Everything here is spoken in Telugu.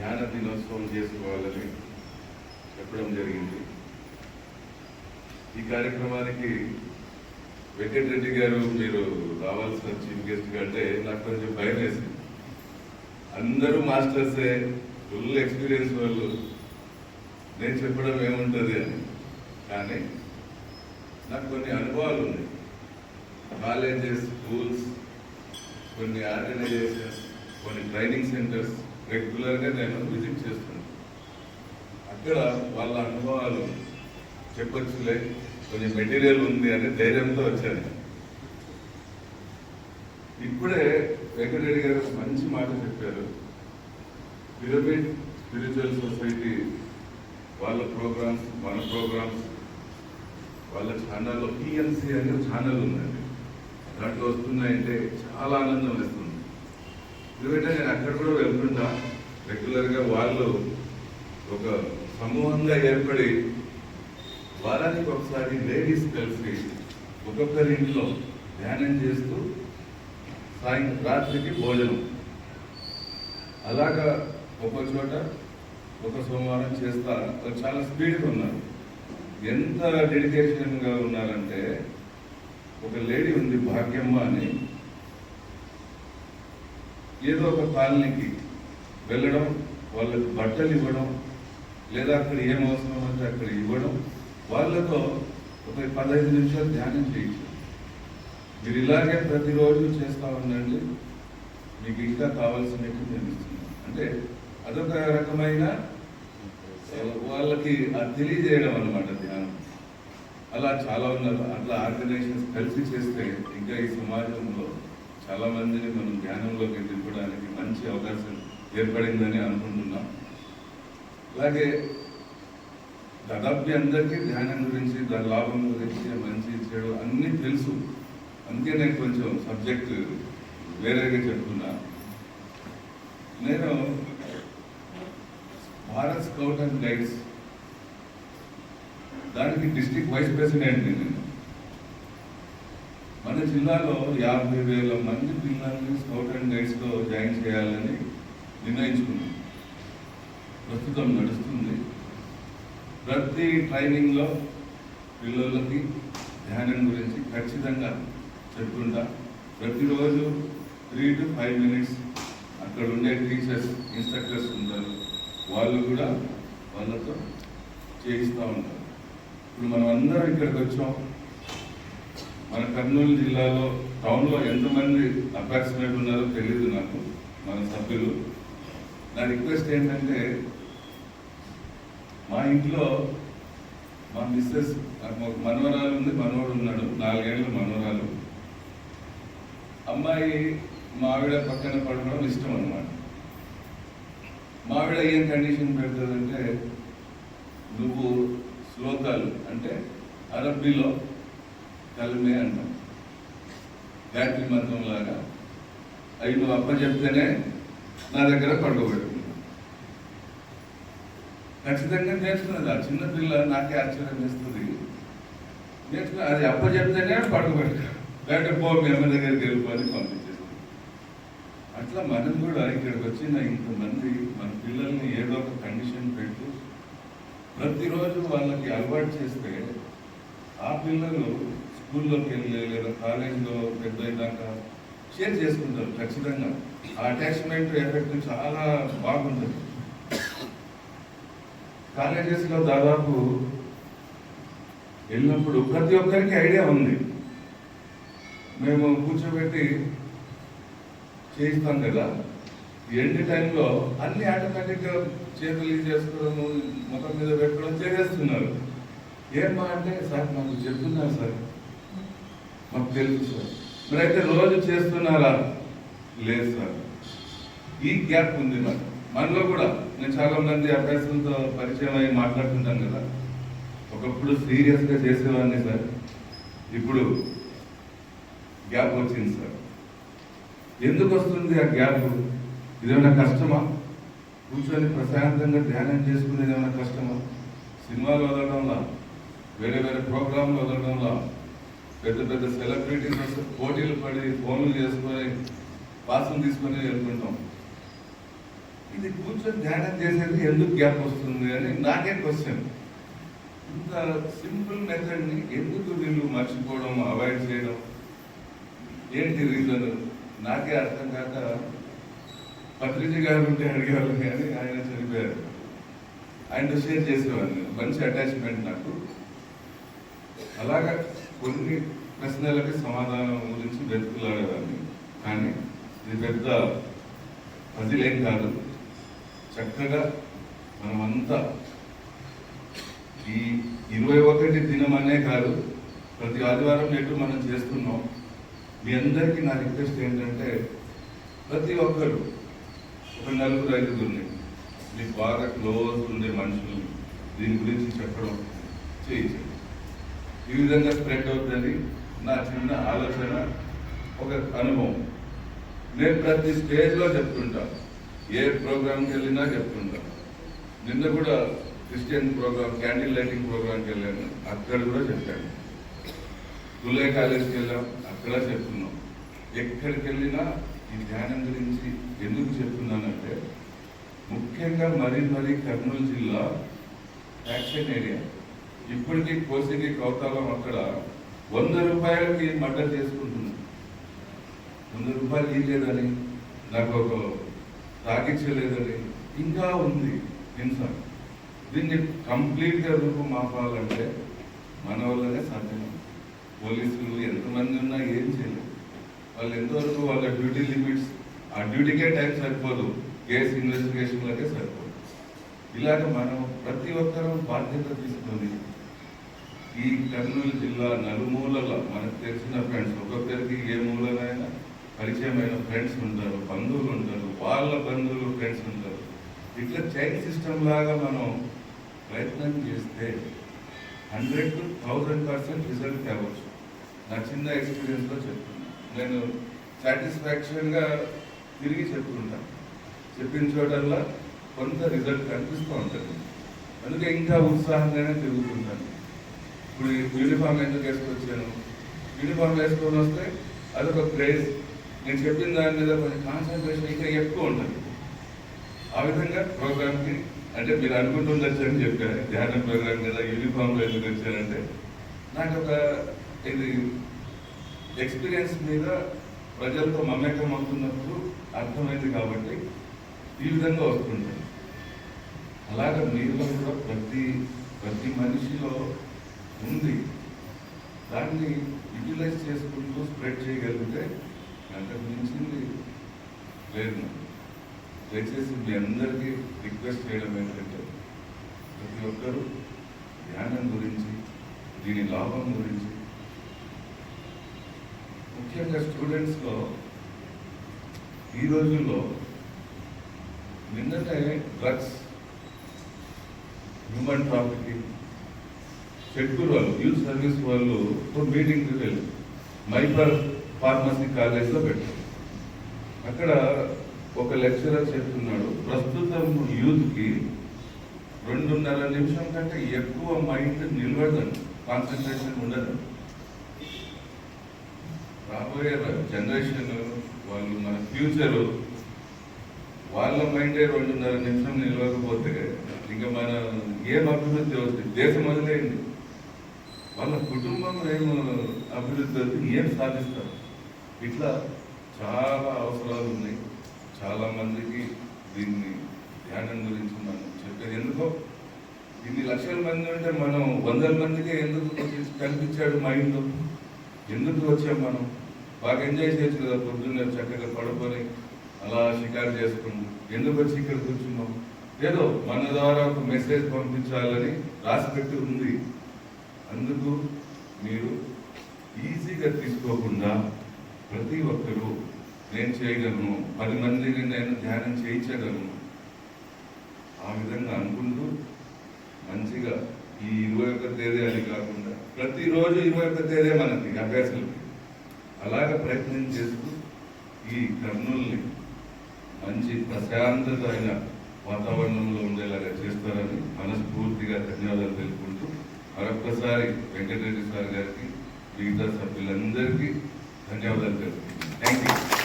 ధ్యాన దినోత్సవం చేసుకోవాలని చెప్పడం జరిగింది. ఈ కార్యక్రమానికి వెంకటరెడ్డి గారు మీరు రావాల్సిన చీఫ్ గెస్ట్గా అంటే నాకు కొంచెం భయం వేసింది. అందరూ మాస్టర్సే ఫుల్ ఎక్స్పీరియన్స్ వాళ్ళు. నేను చెప్పడం ఏముంటుంది అని. కానీ నాకు కొన్ని అనుభవాలు ఉన్నాయి. కాలేజెస్ స్కూల్స్ కొన్ని ఆర్గనైజేషన్స్ కొన్ని ట్రైనింగ్ సెంటర్స్. రెగ్యులర్గా నేను విజిట్ చేస్తున్నాను. అక్కడ వాళ్ళ అనుభవాలు చెప్పొచ్చులే కొంచెం మెటీరియల్ ఉంది అనే ధైర్యంతో వచ్చాను. ఇప్పుడే వెంకటరెడ్డి గారు మంచి మాట చెప్పారు. పిరమిడ్ స్పిరిచువల్ సొసైటీ వాళ్ళ ప్రోగ్రామ్స్ మన ప్రోగ్రామ్స్ వాళ్ళ ఛానల్లో పిఎంసి అనే ఛానల్ ఉందండి. దాంట్లో వస్తున్నాయంటే చాలా ఆనందం వేస్తుంది. ఎందుకంటే నేను అక్కడ కూడా వెళ్తుంటా. రెగ్యులర్గా వాళ్ళు ఒక సమూహంగా ఏర్పడి వారానికి ఒకసారి లేడీస్ కలిసి ఒక్కొక్కరి ఇంట్లో ధ్యానం చేస్తూ సాయంత్రం రాత్రికి భోజనం. అలాగా ఒక చోట ఒక సోమవారం చేస్తా. చాలా స్పీడ్గా ఉన్నారు. ఎంత డెడికేషన్గా ఉన్నారంటే ఒక లేడీ ఉంది భాగ్యమ్మ అని. ఏదో ఒక కాలనీకి వెళ్ళడం వాళ్ళకి బట్టలు ఇవ్వడం లేదా అక్కడ ఏం అవసరం అంటే అక్కడ ఇవ్వడం వాళ్ళతో ఒక పదహైదు నిమిషాలు ధ్యానం చేయొచ్చు మీరు ఇలాగే ప్రతిరోజు చేస్తూ ఉండండి. మీకు ఇంకా కావాల్సినట్టు నేను ఇస్తున్నాను అంటే అదొక రకమైన వాళ్ళకి అది తెలియజేయడం అనమాట ధ్యానం. అలా చాలా ఉన్నారు అట్లా ఆర్గనైజేషన్స్ కలిసి చేస్తే ఇంకా ఈ సమాజంలో చాలా మందిని మనం ధ్యానంలోకి దింపడానికి మంచి అవకాశం ఏర్పడిందని అనుకుంటున్నాం. అలాగే దాదాపు అందరికీ ధ్యానం గురించి దాని లాభం గురించి మంచి చెడు అన్నీ తెలుసు. అందుకే నేను కొంచెం సబ్జెక్ట్ వేరేగా చెప్తున్నా. నేను భారత్ స్కౌట్ అండ్ గైడ్స్. దానికి డిస్ట్రిక్ట్ వైస్ ప్రెసిడెంట్ నేను. మన జిల్లాలో యాభై వేల మంది పిల్లల్ని స్కౌట్ అండ్ గైడ్స్లో జాయిన్ చేయాలని నిర్ణయించుకున్నాం ప్రస్తుతం నడుస్తుంది. ప్రతి ట్రైనింగ్లో పిల్లలకి ధ్యానం గురించి ఖచ్చితంగా చెప్తుంటా. ప్రతిరోజు త్రీ టు ఫైవ్ మినిట్స్ అక్కడ ఉండే టీచర్స్ ఇన్స్ట్రక్టర్స్ ఉంటారు. వాళ్ళు కూడా వాళ్ళతో చేయిస్తూ ఉంటారు. ఇప్పుడు మనం అందరం ఇక్కడికి వచ్చాం. మన కర్నూలు జిల్లాలో టౌన్లో ఎంతమంది అప్రాక్సిమేట్ ఉన్నారో తెలియదు నాకు మన సభ్యులు. నా రిక్వెస్ట్ ఏంటంటే మా ఇంట్లో మా మిస్సెస్ నాకు ఒక మనవరాలు ఉంది మనవడు ఉన్నాడు నాలుగేళ్ళు మనవరాలు. అమ్మాయి మావిడ పక్కన పడుకోవడం ఇష్టం అన్నమాట. మావిడ ఏం కండిషన్ పెడుతుందంటే నువ్వు శ్లోకాలు అంటే అరబ్బీలో కలమే అంటాం. గాయత్రి మంత్రం లాగా. అవి నువ్వు అప్ప చెప్తేనే నా దగ్గర పడుకోబెట్టుకున్నావు ఖచ్చితంగా నేర్చుకున్నది ఆ చిన్నపిల్ల నాకే ఆశ్చర్యం చేస్తుంది. నేర్చుకుని అది అప్ప చెప్తేనే పడుకోబెట్టు లేకపోతే పో మీ అమ్మ దగ్గరికి వెళ్ళిపోని పంపించేస్తుంది. అట్లా మనం కూడా ఇక్కడికి వచ్చిన ఇంతమంది మన పిల్లల్ని ఏదో ఒక కండిషన్ పెట్టు. ప్రతిరోజు వాళ్ళకి అలవాటు చేస్తే ఆ పిల్లలు స్కూల్లోకి వెళ్ళి లేదా కాలేజీలో పెద్ద అయ్యాక షేర్ చేసుకుంటారు ఖచ్చితంగా. ఆ అటాచ్మెంట్ ఎఫెక్ట్ చాలా బాగుంటుంది. కాలేజెస్లో దాదాపు వెళ్ళినప్పుడు ప్రతి ఒక్కరికి ఐడియా ఉంది. మేము కూర్చోబెట్టి చేయిస్తాం కదా. ఎండ్ టైంలో అన్ని ఆటోమేటిక్గా చేతులు ఇది చేసుకోవడము ముఖం మీద పెట్టుకోవడం చేసేస్తున్నారు. ఏమా అంటే సార్ మాకు చెప్తున్నారు సార్ మాకు తెలుసు సార్. మరైతే రోజు చేస్తున్నారా? లేదు సార్. ఈ గ్యాప్ ఉంది నాకు మనలో కూడా నేను చాలా మంది అభ్యాసంతో పరిచయం అయ్యి మాట్లాడుతుంటాను కదా. ఒకప్పుడు సీరియస్గా చేసేవాడిని సార్. ఇప్పుడు గ్యాప్ వచ్చింది సార్. ఎందుకు వస్తుంది ఆ గ్యాప్? ఇదేమైనా కష్టమా? కూర్చొని ప్రశాంతంగా ధ్యానం చేసుకునేది ఏమైనా కష్టమా? సినిమాలు వదలడంలా వేరే వేరే ప్రోగ్రాంలు వదలడంలా పెద్ద పెద్ద సెలబ్రిటీస్ వస్తే పోటీలు పడి ఫోన్లు చేసుకొని పాసం తీసుకొని వెళ్తుంటాం ఇది కూర్చొని ధ్యానం చేసేది ఎందుకు గ్యాప్ వస్తుంది అని నాకే క్వశ్చన్ ఇంత సింపుల్ మెథడ్ని ఎందుకు వీళ్ళు మర్చిపోవడం అవాయిడ్ చేయడం? ఏంటి రీజన్ నాకే అర్థం కాక పత్రిక గారు ఉంటే అడిగేవాళ్ళు కానీ ఆయన చనిపోయారు. ఆయనతో షేర్ చేసేవాడిని. మంచి అటాచ్మెంట్ నాకు. అలాగా కొన్ని ప్రశ్నలకి సమాధానం గురించి వెతుకులాడేవాడిని కానీ ఇది పెద్ద పజిలేం కాదు. చక్కగా మనమంతా ఈ ఇరవై ఒకటి దినం అనే కాదు ప్రతి ఆదివారం నేటు మనం చేస్తున్నాం. మీ అందరికీ నా రిక్వెస్ట్ ఏంటంటే ప్రతి ఒక్కరు ఒక నలుగురు ఐదుగురిని మీకు బాగా క్లోజ్ ఉండే మనుషులు దీని గురించి చెప్పడం చేయించండి. ఈ విధంగా స్ప్రెడ్ అవుతుంది నా చిన్న ఆలోచన ఒక అనుభవం. నేను ప్రతి స్టేజ్లో చెప్తుంటా. ఏ ప్రోగ్రామ్కి వెళ్ళినా చెప్తుంటా. నిన్న కూడా క్రిస్టియన్ ప్రోగ్రామ్ క్యాండిల్ లైటింగ్ ప్రోగ్రామ్కి వెళ్ళాను. అక్కడ కూడా చెప్పాను. తులే కాలేజ్కి వెళ్ళాం. అక్కడ చెప్తున్నాం. ఎక్కడికి వెళ్ళినా ఈ ధ్యానం గురించి ఎందుకు చెప్తున్నానంటే ముఖ్యంగా మరీ మరీ కర్నూలు జిల్లా యాక్షన్ ఏరియా. ఇప్పటికీ కోసిగి కౌతాలం అక్కడ వంద రూపాయలకి మర్డర్ చేసుకుంటున్నాం వంద రూపాయలు ఇవ్వలేదని నాకు ఒక తాగించలేదని ఇంకా ఉంది హింస. దీన్ని కంప్లీట్గా రూపం మాపాలంటే మన వల్లనే సాధ్యం. పోలీసులు ఎంతమంది ఉన్నా ఏం చేయలేదు వాళ్ళు ఎంతవరకు వాళ్ళ డ్యూటీ లిమిట్స్ ఆ డ్యూటీకే టైం సరిపోదు. కేసు ఇన్వెస్టిగేషన్లకే సరిపోదు. ఇలాగ మనం ప్రతి ఒక్కరూ బాధ్యత తీసుకొని ఈ కర్నూలు జిల్లా నలుమూలల మనకు తెలిసిన ఫ్రెండ్స్ ఒక్కొక్కరికి ఏ మూలనైనా పరిచయమైన ఫ్రెండ్స్ ఉంటారు బంధువులు ఉంటారు వాళ్ళ బంధువులు ఫ్రెండ్స్ ఉంటారు. ఇట్లా చైన్ సిస్టమ్ లాగా మనం ప్రయత్నం చేస్తే hundred to thousand percent result కావచ్చు నా చిన్న ఎక్స్పీరియన్స్లో చెప్తున్నాను నేను సాటిస్ఫాక్షన్గా తిరిగి చెప్తుంటాను చెప్పిన చోటల్లా కొంత రిజల్ట్ కనిపిస్తూ ఉంటుంది. అందుకే ఇంకా ఉత్సాహంగానే తిరుగుతుంటాను. ఇప్పుడు యూనిఫామ్ ఎందుకు వేసుకొచ్చాను? యూనిఫామ్ వేసుకొని వస్తే అదొక క్రేజ్ నేను చెప్పిన దాని మీద కొంచెం కాన్సన్ట్రేషన్ ఇంకా ఎక్కువ ఉంటుంది. ఆ విధంగా ప్రోగ్రామ్కి అంటే మీరు అనుకుంటుండొచ్చు వచ్చారని చెప్పారు ధ్యాన ప్రోగ్రామ్ కదా యూనిఫామ్లో ఎందుకు వచ్చారంటే నాకు ఒక ఇది ఎక్స్పీరియన్స్ మీద ప్రజలతో మమేకం అవుతున్నప్పుడు అర్థమైంది కాబట్టి ఈ విధంగా వస్తుంది అలాగే మీలో కూడా ప్రతి ప్రతి మనిషిలో ఉంది. దాన్ని యూటిలైజ్ చేసుకుంటూ స్ప్రెడ్ చేయగలిగితే అంతకు మించింది లేదు. దయచేసి మీ అందరికీ రిక్వెస్ట్ చేయడం ఏంటంటే ప్రతి ఒక్కరూ ధ్యానం గురించి దీని లాభం గురించి. ముఖ్యంగా స్టూడెంట్స్లో ఈ రోజుల్లో నిన్నటే డ్రగ్స్ హ్యూమన్ ట్రాఫికింగ్ షెడ్యూల్ వాళ్ళు యూత్ సర్వీస్ వాళ్ళు ఒక మీటింగ్కి వెళ్ళి మైపర్ ఫార్మసీ కాలేజ్లో పెట్టారు. అక్కడ ఒక లెక్చరర్ చెప్తున్నాడు ప్రస్తుతం యూత్కి రెండున్నర నిమిషం కంటే ఎక్కువ మైండ్ నిలవదండి కాన్సన్ట్రేషన్ ఉండదు. రాబోయే జనరేషన్ వాళ్ళు మన ఫ్యూచర్ వాళ్ళ మైండే రెండున్నర నిమిషం నిలవకపోతే ఇంకా మన ఏం అభివృద్ధి వస్తుంది దేశం వదిలేయండి. వాళ్ళ కుటుంబం ఏమో అభివృద్ధి ఏం సాధిస్తారు? ఇట్లా చాలా అవసరాలు ఉన్నాయి. చాలా మందికి దీన్ని ధ్యానం గురించి మనం చెప్పేది ఎందుకో? ఇన్ని లక్షల మంది ఉంటే మనం వందల మందికి ఎందుకు కనిపించాడు ఇంట్లో ఎందుకు వచ్చాం మనం? బాగా ఎంజాయ్ చేయొచ్చు కదా పొద్దున్నే చక్కగా పడుకొని అలా షికారు చేసుకున్నాం ఎందుకు వచ్చి ఇక్కడ కూర్చున్నాం? ఏదో మన ద్వారా ఒక మెసేజ్ పంపించాలని రాసి పెట్టి ఉంది అందుకు మీరు ఈజీగా ప్రతి ఒక్కరూ నేను చేయగలను పది మందిని నేను ధ్యానం చేయించగలను. ఆ విధంగా అనుకుంటూ మంచిగా ఈ ఇరవై ఒక్క తేదీ అని కాకుండా ప్రతిరోజు ఇరవై ఒక్క తేదీ మనకి అభ్యాసాలకి అలాగ ప్రయత్నం చేస్తూ ఈ కర్నూల్ని మంచి ప్రశాంతత అయిన వాతావరణంలో ఉండేలాగా చేస్తారని మనస్ఫూర్తిగా ధన్యవాదాలు తెలుపుకుంటూ మరొక్కసారి వెంకటరెడ్డి సార్ గారికి మిగతా సభ్యులందరికీ ధన్యవాదాలు తెలుపుకుంటున్నాను థ్యాంక్ యూ